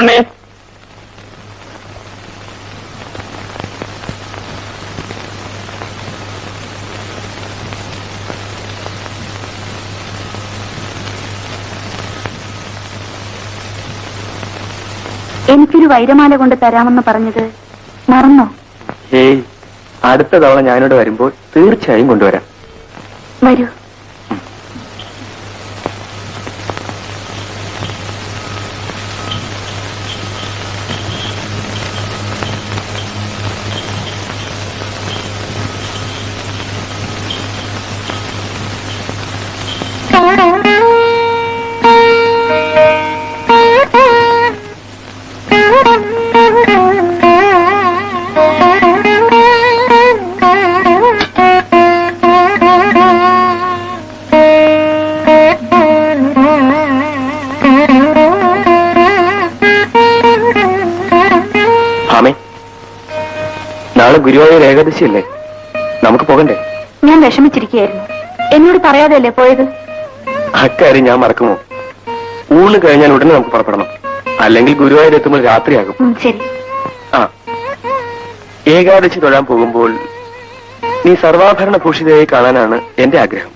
പെണ്ണേ എനിക്കൊരു വൈരമാല കൊണ്ട് തരാമെന്ന് പറഞ്ഞത് മറന്നോ? ഏയ് അടുത്ത തവണ ഞാനിവിടെ വരുമ്പോൾ തീർച്ചയായും കൊണ്ടുവരാം. വരൂ. ഗുരുവായൂർ ഏകാദശിയല്ലേ? നമുക്ക് പോകണ്ടേ? ഞാൻ വിഷമിച്ചിരിക്കുകയായിരുന്നു. എന്നോട് പറയാതെയല്ലേ പോയത്? അക്കാര്യം ഞാൻ മറക്കുമോ? ഊണ് കഴിഞ്ഞാൽ ഉടനെ നമുക്ക് പുറപ്പെടണം. അല്ലെങ്കിൽ ഗുരുവായൂർ എത്തുമ്പോൾ രാത്രിയാകും. ശരി. ആ. ഏകാദശി തൊഴാൻ പോകുമ്പോൾ നീ സർവാഭരണ ഭൂഷിതയായി കാണാനാണ് എന്റെ ആഗ്രഹം.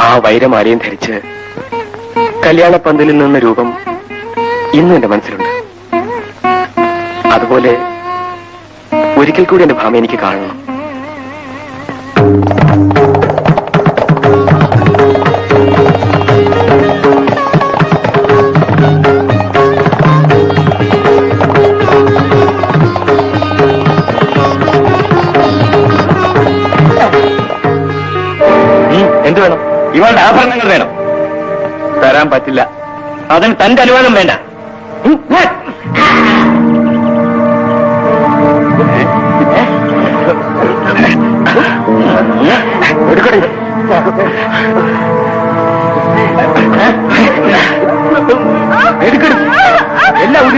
ആ വൈരമാലയും ധരിച്ച് കല്യാണ പന്തലിൽ നിന്ന രൂപം ഇന്നും എന്റെ മനസ്സിലുണ്ട്. അതുപോലെ ഒരിക്കൽ കൂടി എന്റെ ഭാമ എനിക്ക് കാണണം. എന്ത് വേണം? ഇവളുടെ ആഭരണങ്ങൾ വേണം. തരാൻ പറ്റില്ല. അതിന് തന്റെ അനുവാദം വേണ്ട.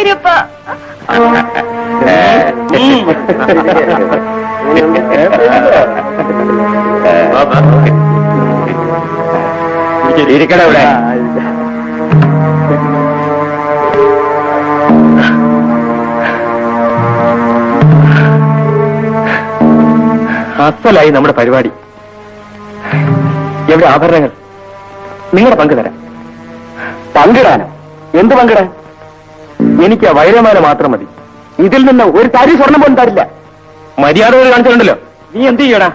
ഗുരുവായൂരപ്പ ഇരിക്കട ഇവിടെ. അസലായി നമ്മുടെ പരിപാടി. എവിടെ ആഭരണങ്ങൾ? നിങ്ങളുടെ പങ്ക് തരാം. പങ്കിടാനോ? എന്ത് പങ്കിടാൻ? എനിക്ക് ആ വൈരമാല മാത്രം മതി. ഇതിൽ നിന്ന് ഒരു തരി സ്വർണം പോലും തരില്ല. മര്യാദ ഒരു കാണിച്ചിട്ടുണ്ടല്ലോ. നീ എന്ത് ചെയ്യടാ?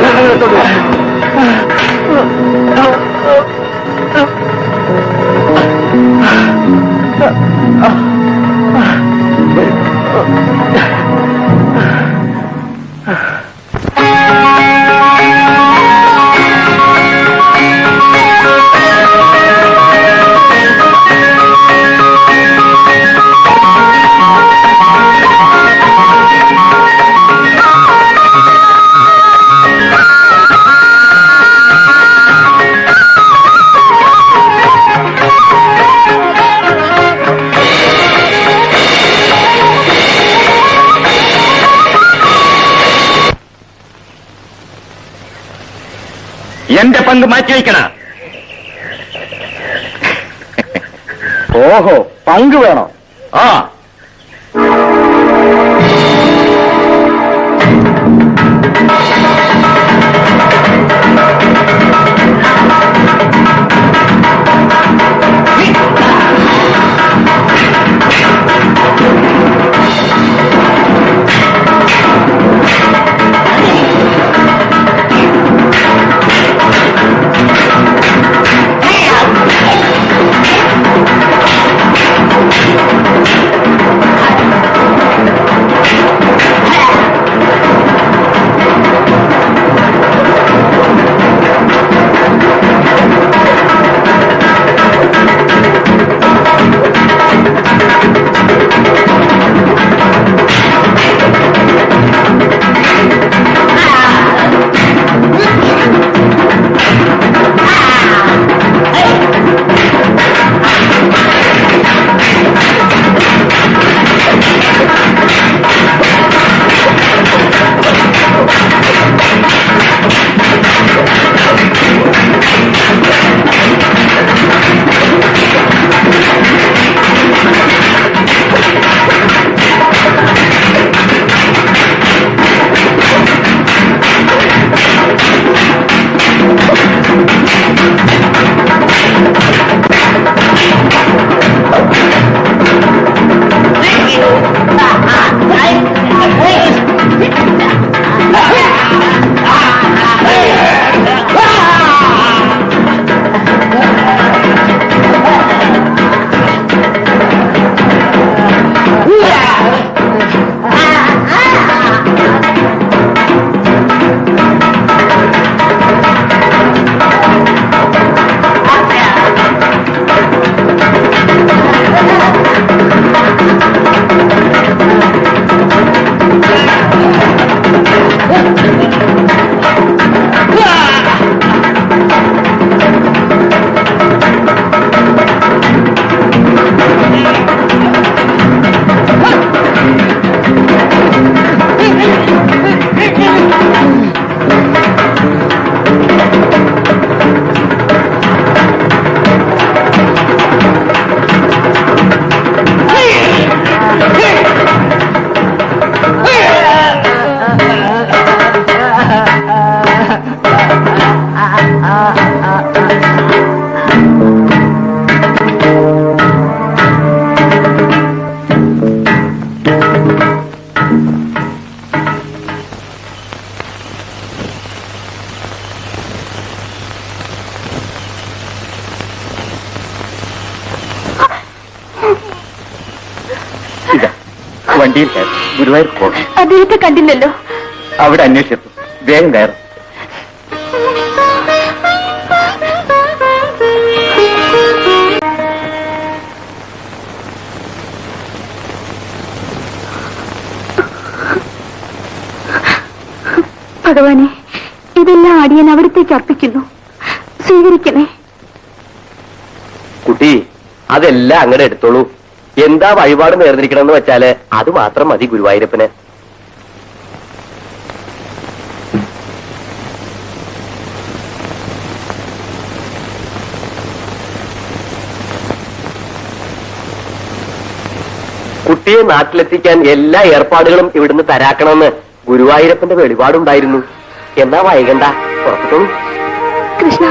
看这个豆豆。പങ്ക് മാറ്റിവെക്കണ ഓഹോ പങ്ക് വേണോ? ആ. വണ്ടിയിൽ ഗുരുവായൂർ പോകണം അദ്ദേഹത്തെ കണ്ടില്ലല്ലോ. അവിടെ അന്വേഷിച്ചു വേഗം കയറും. ഭഗവാനെ ഇതെല്ലാം അടിയൻ അവിടത്തേക്ക് അർപ്പിക്കുന്നു സ്വീകരിക്കണേ. കുട്ടി അതെല്ലാം അങ്ങനെ എടുത്തോളൂ. എന്താ വഴിപാട് നേർന്നിരിക്കണമെന്ന് വെച്ചാൽ അത് മാത്രം മതി ഗുരുവായൂരപ്പന്. കുട്ടിയെ നാട്ടിലെത്തിക്കാൻ എല്ലാ ഏർപ്പാടുകളും ഇവിടുന്ന് തരാക്കണമെന്ന് ഗുരുവായൂരപ്പന്റെ വെളിപാടുണ്ടായിരുന്നു. എന്നാ വൈകണ്ട പുറത്തോളൂ കൃഷ്ണ.